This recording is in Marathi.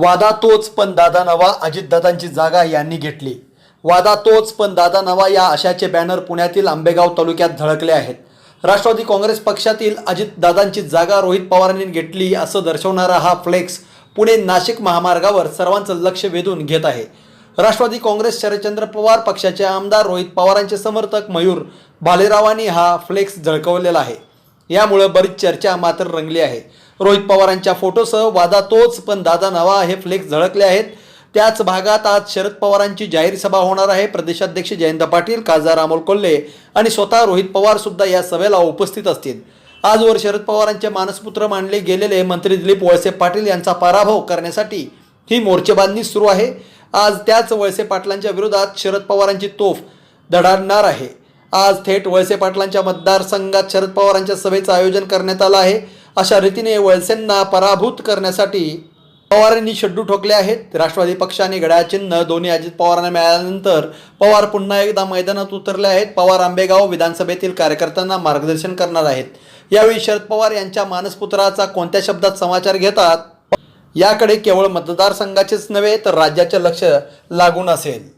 वादा तोच पण दादा नवा अजितदादांची जागा यांनी घेतली. वादा तोच पण दादा नवा या आशाचे बॅनर पुण्यातील आंबेगाव तालुक्यात झळकले आहेत. राष्ट्रवादी काँग्रेस पक्षातील अजितदादांची जागा रोहित पवारांनी घेतली असं दर्शवणारा हा फ्लेक्स पुणे नाशिक महामार्गावर सर्वांचं लक्ष वेधून घेत आहे. राष्ट्रवादी काँग्रेस शरदचंद्र पवार पक्षाचे आमदार रोहित पवारांचे समर्थक मयूर भालेरावांनी हा फ्लेक्स झळकवलेला आहे. यामुळं बरीच चर्चा मात्र रंगली आहे. रोहित पवारांच्या फोटोसह वादा तोच पण दादा नवा हे फ्लेक्स झळकले आहेत. त्याच भागात आज शरद पवारांची जाहीर सभा होणार आहे. प्रदेशाध्यक्ष जयंत पाटील खासदार अमोल कोल्हे आणि स्वतः रोहित पवार सुद्धा या सभेला उपस्थित असतील. आजवर शरद पवारांचे मानसपुत्र मानले गेलेले मंत्री दिलीप वळसे पाटील यांचा पराभव करण्यासाठी ही मोर्चेबांधणी सुरू आहे. आज त्याच वळसे पाटलांच्या विरोधात शरद पवारांची तोफ धडाडणार आहे. आज थेट वळसे पाटलांच्या मतदारसंघात शरद पवारांच्या सभेचं आयोजन करण्यात आलं आहे. अशा रीतीने वळसेंना पराभूत करण्यासाठी पवारांनी शड्डू ठोकले आहेत. राष्ट्रवादी पक्ष आणि चिन्ह दोन्ही अजित पवारांना मिळाल्यानंतर पवार पुन्हा एकदा मैदानात उतरले आहेत. पवार आंबेगाव विधानसभेतील कार्यकर्त्यांना मार्गदर्शन करणार आहेत. यावेळी शरद पवार यांच्या मानसपुत्राचा कोणत्या शब्दात समाचार घेतात? याकडे केवळ मतदारसंघाचेच नव्हे तर राज्याचे लक्ष लागून असेल.